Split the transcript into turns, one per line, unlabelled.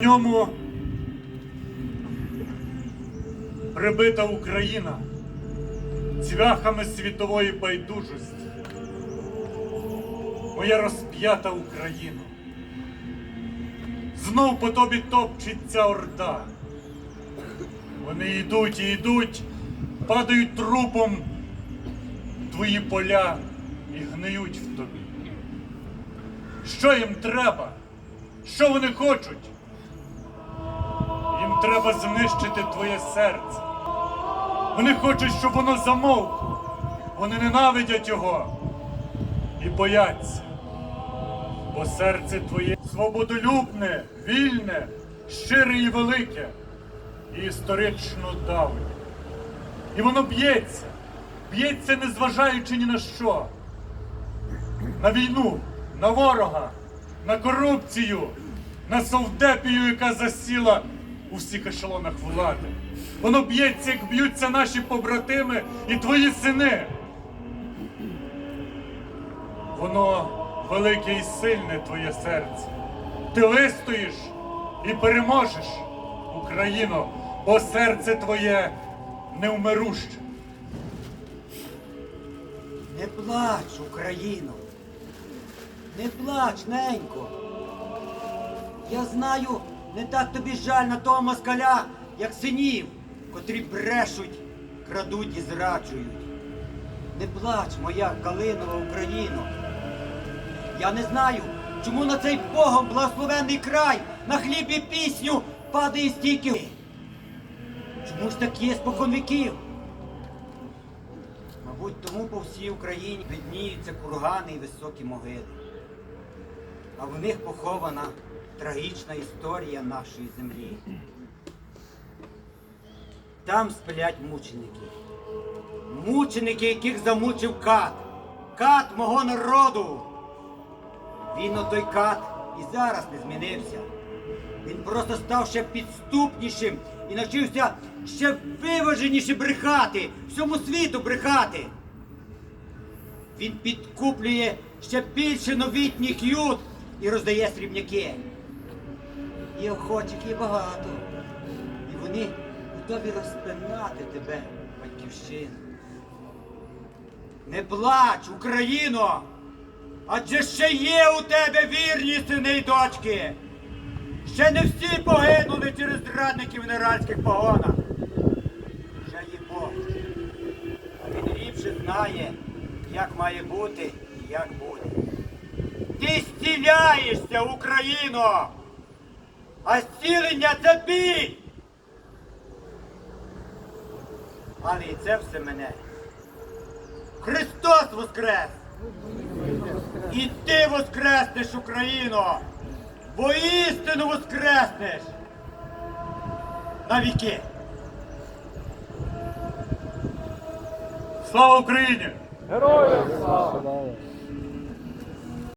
В ньому прибита Україна цвяхами світової байдужості. Моя розп'ята Україна. Знов по тобі топчеться орда. Вони йдуть і йдуть, падають трупом твої поля і гниють в тобі. Що їм треба? Що вони хочуть? Треба знищити твоє серце. Вони хочуть, щоб воно замовкло. Вони ненавидять його і бояться. Бо серце твоє свободолюбне, вільне, щире і велике, і історично давнє. І воно б'ється, б'ється, незважаючи ні на що. На війну, на ворога, на корупцію, на совдепію, яка засіла у всіх ешелонах влади. Воно б'ється, як б'ються наші побратими і твої сини. Воно велике і сильне твоє серце. Ти вистоїш і переможеш, Україно, бо серце твоє невмируще.
Не плач, Україно. Не плач, ненько. Я знаю, не так тобі жаль на того москаля, як синів, котрі брешуть, крадуть і зраджують. Не плач, моя калинова Україно. Я не знаю, чому на цей Богом благословенний край на хліб і пісню падає стільки. Чому ж так є спокон віків? Мабуть, тому по всій Україні видніються кургани і високі могили. А в них похована трагічна історія нашої землі. Там сплять мученики. Мученики, яких замучив кат. Кат мого народу. Він отой кат і зараз не змінився. Він просто став ще підступнішим і навчився ще виваженіше брехати, всьому світу брехати. Він підкуплює ще більше новітніх ют і роздає срібняки. І охочих є багато. І вони готові розпинати тебе, батьківщину. Не плач, Україно! Адже ще є у тебе вірні сини й дочки. Ще не всі погинули через зрадників в генеральських погонах. Ще є Бог. А він ліпше знає, як має бути і як буде. Ти зціляєшся, Україно! А зцілення це біль! Але і це все мене. Христос воскрес! І ти воскреснеш, Україно! Бо істину воскреснеш! На віки!
Слава Україні!
Героям слава!